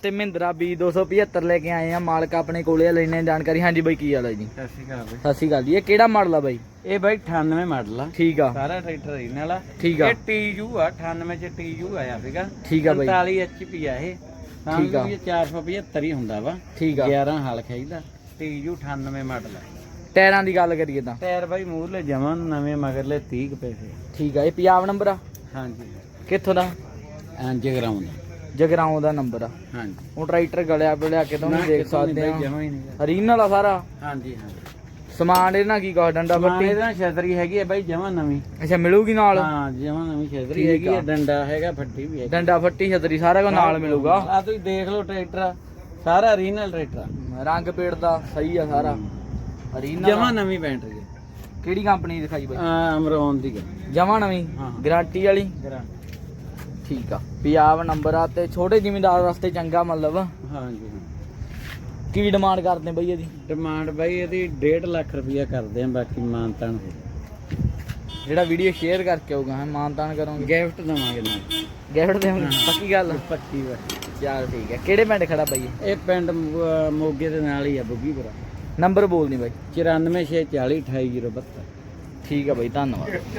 ਤੇ ਮਹਿੰਦਰਾ B 275 ਲੈ ਕੇ ਆਏ ਆ ਮਾਲਕ ਆਪਣੇ ਕੋਲੇ ਆ, ਲੈਣੇ ਜਾਣਕਾਰੀ। ਹਾਂਜੀ ਬਾਈ ਕੀ ਹਾਲ ਹੈ ਜੀ? ਸਤਿ ਸ਼੍ਰੀ ਅਕਾਲ ਸਤਿ ਸ਼੍ਰੀ ਅਕਾਲ ਜੀ। ਇਹ ਕਿਹੜਾ ਮਾਡਲ ਆ ਬਾਈ? ਇਹ ਬਾਈ 98 ਮਾਡਲ ਆ। ਠੀਕ ਆ। ਸਾਰਾ ਟਰੈਕਟਰ ਇਹਨਾਂ ਵਾਲਾ ਠੀਕ ਆ। ਇਹ TU ਆ 98 ਚ TU ਆਇਆ ਸੀਗਾ। ਠੀਕ ਆ ਬਾਈ। 45 HP ਆ ਇਹ। ਠੀਕ ਆ। ਇਹ 475 ਹੀ ਹੁੰਦਾ ਵਾ। ਠੀਕ ਆ। 11 ਹਲ ਖਾਈਦਾ TU 98 ਮਾਡਲ ਆ। ਟਾਇਰਾਂ ਦੀ ਗੱਲ ਕਰੀਏ ਤਾਂ। ਟਾਇਰ ਬਾਈ ਮੂਰਲੇ ਜਮਾਂ ਨਵੇਂ ਮਗਰਲੇ 30 ਕੁ ਪੈਸੇ। ਠੀਕ ਆ ਇਹ ਪੰਜਾਬ ਨੰਬਰ ਆ? ਹਾਂਜੀ। ਕਿੱਥੋਂ ਦਾ? ਇੰਜ ਗਰਾਉਂਡ ਜਗਰਾਉਂ ਦਾ ਨੰਬਰ ਆ। ਹਾਂਜੀ। ਉਹ ਟਰੈਕਟਰ ਗਲਿਆ ਪਿਆ ਕੇ ਤੁਹਾਨੂੰ ਦੇਖ ਸਕਦੇ ਆ ਜਮਾ ਹੀ ਨਹੀਂ ਰੀਨਲ ਆ ਸਾਰਾ? ਹਾਂਜੀ ਹਾਂਜੀ। ਸਮਾਨ ਇਹਦੇ ਨਾਲ ਕੀ ਕਹ ਡੰਡਾ ਫੱਟੀ ਇਹਦੇ ਨਾਲ ਛਤਰੀ ਹੈਗੀ ਆ ਬਾਈ ਜਮਾ ਨਵੀਂ। ਅੱਛਾ ਮਿਲੂਗੀ ਨਾਲ? ਹਾਂ ਜਮਾ ਨਵੀਂ ਛਤਰੀ ਹੈਗੀ ਆ। ਡੰਡਾ ਹੈਗਾ ਫੱਟੀ ਵੀ ਹੈਗੀ। ਡੰਡਾ ਫੱਟੀ ਛਤਰੀ ਸਾਰਾ ਕੁਝ ਨਾਲ ਮਿਲੂਗਾ। ਆ ਤੁਸੀਂ ਦੇਖ ਲਓ ਟਰੈਕਟਰ ਸਾਰਾ ਰੀਨਲ ਟਰੈਕਟਰ ਰੰਗ ਪੇੜ ਦਾ ਸਹੀ ਆ ਸਾਰਾ। ਰੀਨਲ ਜਮਾ ਨਵੀਂ ਬੈਟਰੀ ਹੈ ਕਿਹੜੀ ਕੰਪਨੀ ਦਿਖਾਈ ਬਾਈ? ਅਮਰੋਨ ਦੀ ਜਮਾ ਨਵੀਂ? ਹਾਂ। ਗਾਰੰਟੀ ਵਾਲੀ? ਗਰਾਂ ਠੀਕ ਆ। ਪੰਜਾਬ ਨੰਬਰ ਆ ਤੇ ਛੋਟੇ ਜ਼ਿਮੀਂਦਾਰ ਵਾਸਤੇ ਚੰਗਾ ਮਤਲਬ। ਹਾਂਜੀ ਕੀ ਡਿਮਾਂਡ ਕਰਦੇ ਬਈ ਇਹਦੀ? ਡਿਮਾਂਡ ਬਾਈ ਇਹਦੀ 1.5 ਲੱਖ ਰੁਪਇਆ ਕਰਦੇ ਆ ਬਾਕੀ ਮਾਨਤਾਨ ਜਿਹੜਾ ਵੀਡੀਓ ਸ਼ੇਅਰ ਕਰਕੇ ਆਊਗਾ ਹਾਂ ਮਾਨਤਾਨ ਕਰੋਗੇ। ਗਿਫਟ ਦਵਾਂਗੇ ਨਾਲ। ਗਿਫਟ ਦੇਵਾਂਗੇ ਪੱਕੀ ਗੱਲ ਪੱਕੀ ਵਾ ਚੱਲ ਠੀਕ ਹੈ ਕਿਹੜੇ ਪਿੰਡ ਖੜਾ ਬਾਈ? ਇਹ? ਪਿੰਡ ਮੋਗੇ ਦੇ ਨਾਲ ਹੀ ਆ ਬੁੱਗੀਪੁਰਾ। ਨੰਬਰ ਬੋਲ ਨਹੀਂ ਬਾਈ 94640 28072 ਠੀਕ ਆ ਬਾਈ ਧੰਨਵਾਦ।